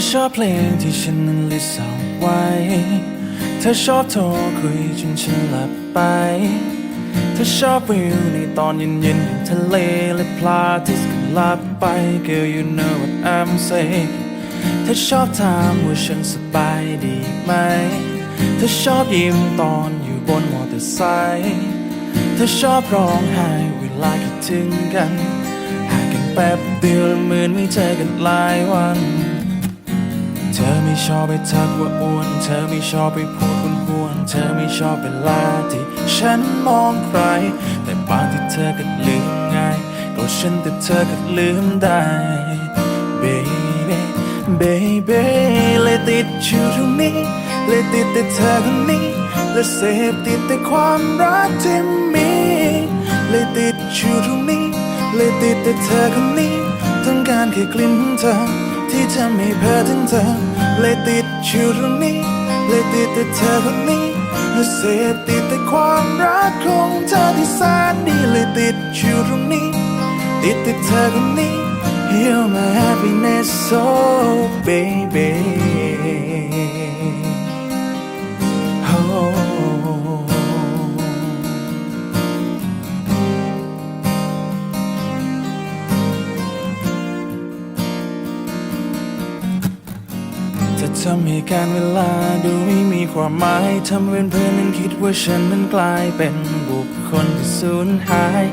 ธอชอบเพลงที่ฉันนั้นลิสต์เอาไว้ เธอชอบโทรคุยจนฉันหลับไป เธอชอบวิวในตอนเย็นๆอย่างทะเลและพลาที่สกลับไป Girl you know what I'm saying เธอชอบถามว่าฉันสบายดีไหม เธอชอบยิ้มตอนอยู่บนมอเตอร์ไซค์เธอชอบร้องไห้เวลาคิดถึงกันห่างกันแป๊บเดียวเหมือนไม่เจอกันหลายวัน เธอไม่ชอบไปทักว่าอ้วน เธอไม่ชอบไปพูดคุณหวน เธอไม่ชอบเวลาที่ฉันมองใคร แต่บางที่เธอก็ลืมง่ายก็ฉันแต่เธอก็ลืมได้ baby baby เลยติดอยู่ตรงนี้เลยติดแต่เธอคนนี้และเสพติดแต่ความรักที่มีเลยติดอยู่ตรงนี้เลยติดแต่เธอคนนี้ต้องการแค่กลิ่นของเธอ ที่ทำให้เพ้อถึงเธอเลยติดอยู่ตรงนี้เลยติดแต่เธอคนนี้และเสพติดแต่ความรักของเธอที่แสนดีเลยติดอยู่ตรงนี้ ติดแต่เธอคนนี้ You're my happiness oh baby จะทำให้การเวลาดูไม่มีความหมายทำเป็นเพื่อนนั้นคิดว่าฉันนั้นกลายเป็นบุคคลที่สูญหาย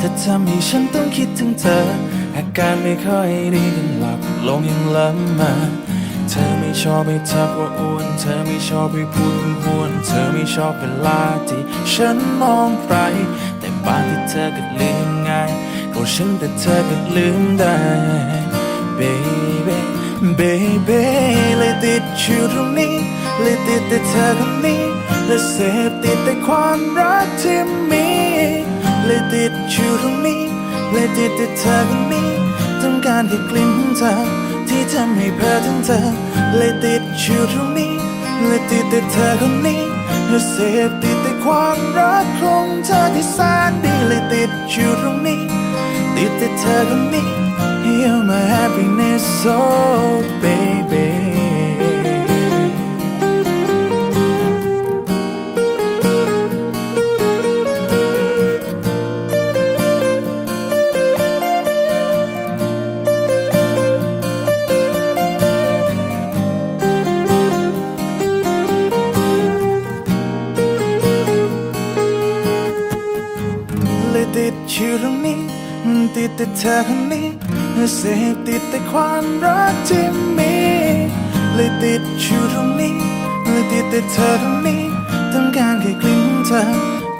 ถ้าทำให้ฉันต้องคิดถึงเธอ อาการไม่ค่อยดีกันหลับลงยังล้ำมาเธอไม่ชอบไปทักว่าอ้วน เธอไม่ชอบไปพูดคุณหวน เธอไม่ชอบเวลาที่ฉันมองใคร แต่บางที่เธอก็ลืมง่ายก็ฉันแต่เธอก็ลืมได้ ติดอยู่ตรงนี้เลยติดแต่เธอคนนี้และเสพติดแต่ความรักที่มีเลยติดอยู่ตรงนี้เลยติดแต่เธอคนนี้ต้องการแค่กลิ่นของเธอที่ทำให้เพ้อถึงเธอเลยติดอยู่ตรงนี้เลยติดแต่เธอคนนี้และเสพติดแต่ความรักของเธอที่แสนดีเลยติดอยู่ตรงนี้ติดแต่เธอคนนี้ You're my happiness so baby อยู่ตรงนี้ติดแต่เธอคนนี้เสพติดแต่ความรักที่มีเลยติดอยู่ตรงนี้เลยติดแต่เธอคนนี้ต้องการแค่กลิ่นของเธอ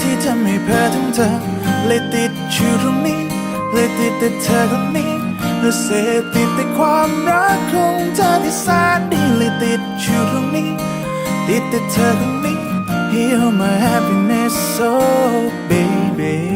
ที่ทำให้เพ้อถึงเธอเลยติดอยู่ตรงนี้เลยติดแต่เธอคนนี้เสพติดแต่ความรักของเธอที่แสนดีเลยติดอยู่ตรงนี้ติดแต่เธอคนนี้ You're my happiness so baby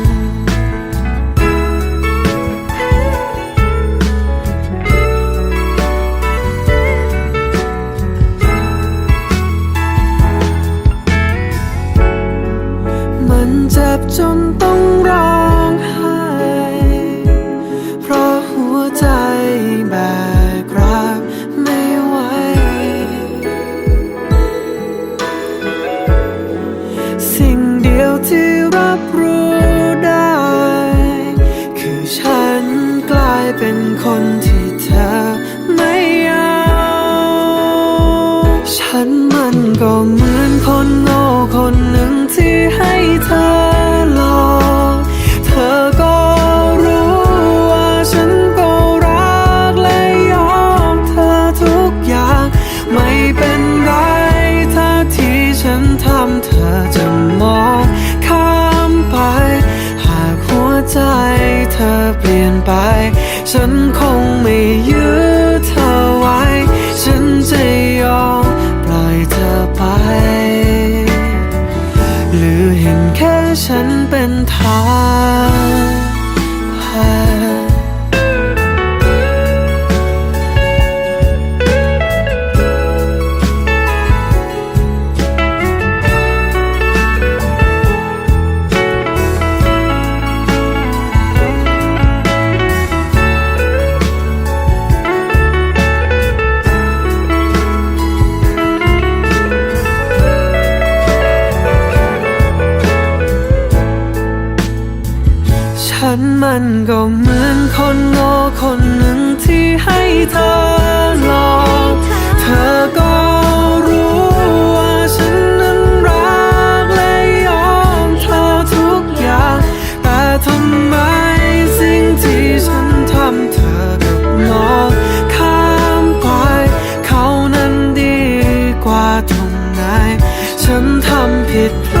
ไป ฉันคงไม่ยื้อเธอไว้ ฉันจะยอมปล่อยเธอไป หรือเห็นแค่ฉันเป็นทาง มันก็เหมือนคนโง่คนหนึ่งที่ให้เธอหลอก เธอก็รู้ว่าฉันนั้นรักและยอมเธอทุกอย่าง แต่ทำไมสิ่งที่ฉันทำเธอกับมองข้ามไปเขานั้นดีกว่าตรงไหน ฉันทำผิดพลาด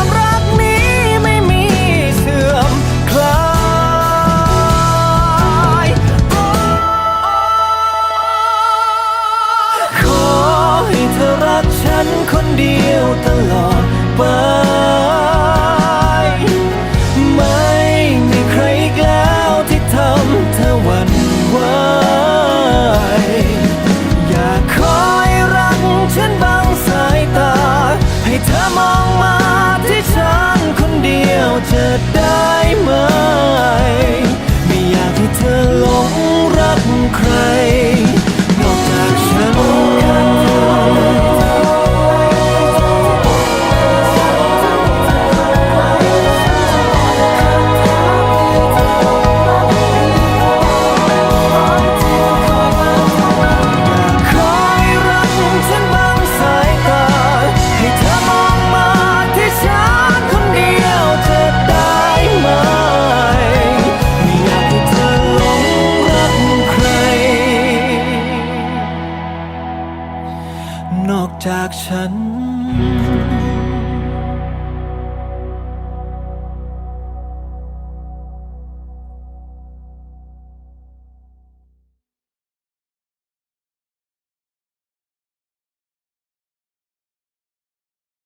ม ฉัน